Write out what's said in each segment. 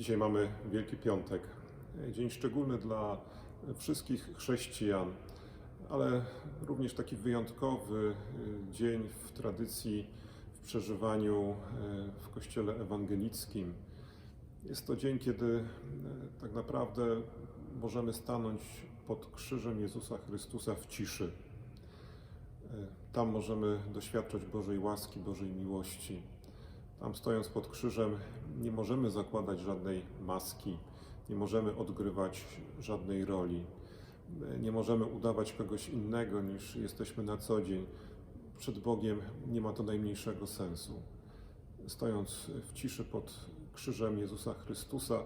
Dzisiaj mamy Wielki Piątek, dzień szczególny dla wszystkich chrześcijan, ale również taki wyjątkowy y, dzień w tradycji, w przeżywaniu y, w Kościele Ewangelickim. Jest to dzień, kiedy y, tak naprawdę możemy stanąć pod krzyżem Jezusa Chrystusa w ciszy. Tam możemy doświadczać Bożej łaski, Bożej miłości. Tam stojąc pod krzyżem nie możemy zakładać żadnej maski, nie możemy odgrywać żadnej roli, nie możemy udawać kogoś innego niż jesteśmy na co dzień. Przed Bogiem nie ma to najmniejszego sensu. Stojąc w ciszy pod krzyżem Jezusa Chrystusa,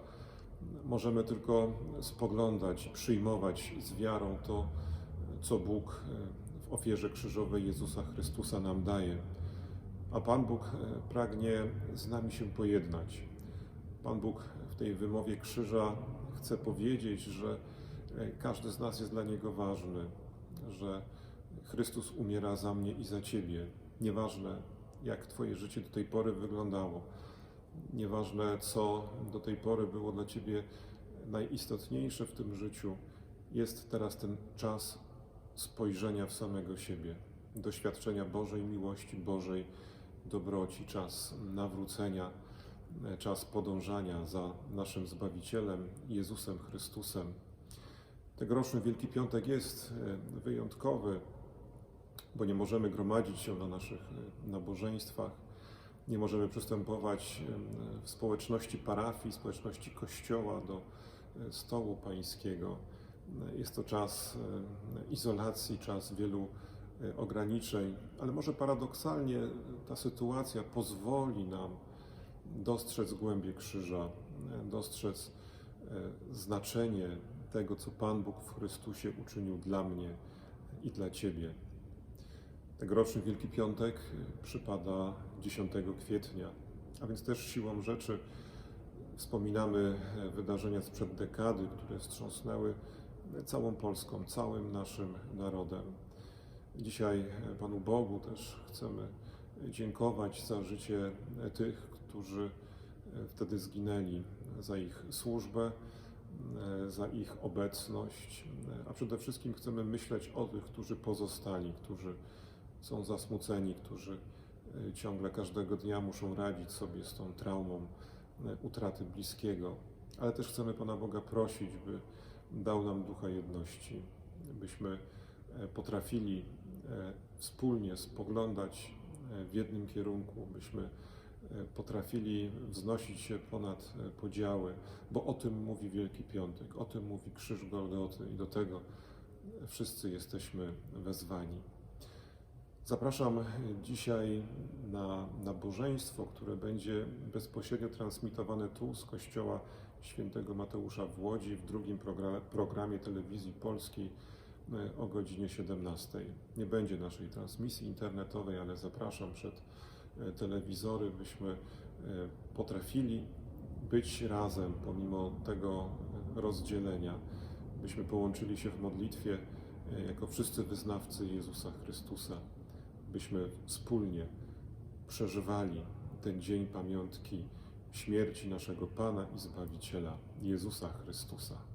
możemy tylko spoglądać przyjmować z wiarą to, co Bóg w ofierze krzyżowej Jezusa Chrystusa nam daje. A Pan Bóg e, pragnie z nami się pojednać. Pan Bóg w tej wymowie krzyża chce powiedzieć, że e, każdy z nas jest dla Niego ważny, że Chrystus umiera za mnie i za Ciebie. Nieważne, jak Twoje życie do tej pory wyglądało, nieważne, co do tej pory było dla Ciebie najistotniejsze w tym życiu, jest teraz ten czas spojrzenia w samego siebie, doświadczenia Bożej miłości, Bożej dobroci, czas nawrócenia, czas podążania za naszym Zbawicielem, Jezusem Chrystusem. Tegoroczny Wielki Piątek jest e, wyjątkowy, bo nie możemy gromadzić się na naszych e, nabożeństwach, nie możemy przystępować e, w społeczności parafii, społeczności kościoła do stołu pańskiego. Jest to czas izolacji, czas wielu E, ograniczeń, ale może paradoksalnie ta sytuacja pozwoli nam dostrzec głębie krzyża, e, dostrzec e, znaczenie tego, co Pan Bóg w Chrystusie uczynił dla mnie i dla Ciebie. Tegoroczny Wielki Piątek przypada 10 kwietnia, a więc też siłą rzeczy wspominamy wydarzenia sprzed dekady, które wstrząsnęły całą Polską, całym naszym narodem. Dzisiaj Panu Bogu też chcemy dziękować za życie tych, którzy wtedy zginęli, za ich służbę, za ich obecność, a przede wszystkim chcemy myśleć o tych, którzy pozostali, którzy są zasmuceni, którzy ciągle każdego dnia muszą radzić sobie z tą traumą utraty bliskiego. Ale też chcemy Pana Boga prosić, by dał nam ducha jedności, byśmy potrafili E, wspólnie spoglądać e, w jednym kierunku, byśmy e, potrafili wznosić się ponad podziały, bo o tym mówi Wielki Piątek, o tym mówi Krzyż Golgoty i do tego wszyscy jesteśmy wezwani. Zapraszam dzisiaj na nabożeństwo, które będzie bezpośrednio transmitowane tu z kościoła świętego Mateusza w Łodzi w drugim programie telewizji polskiej E, o godzinie 17. Nie będzie naszej transmisji internetowej, ale zapraszam przed e, telewizory, byśmy e, potrafili być razem pomimo tego rozdzielenia, byśmy połączyli się w modlitwie jako wszyscy wyznawcy Jezusa Chrystusa, byśmy wspólnie przeżywali ten dzień pamiątki śmierci naszego Pana i Zbawiciela Jezusa Chrystusa.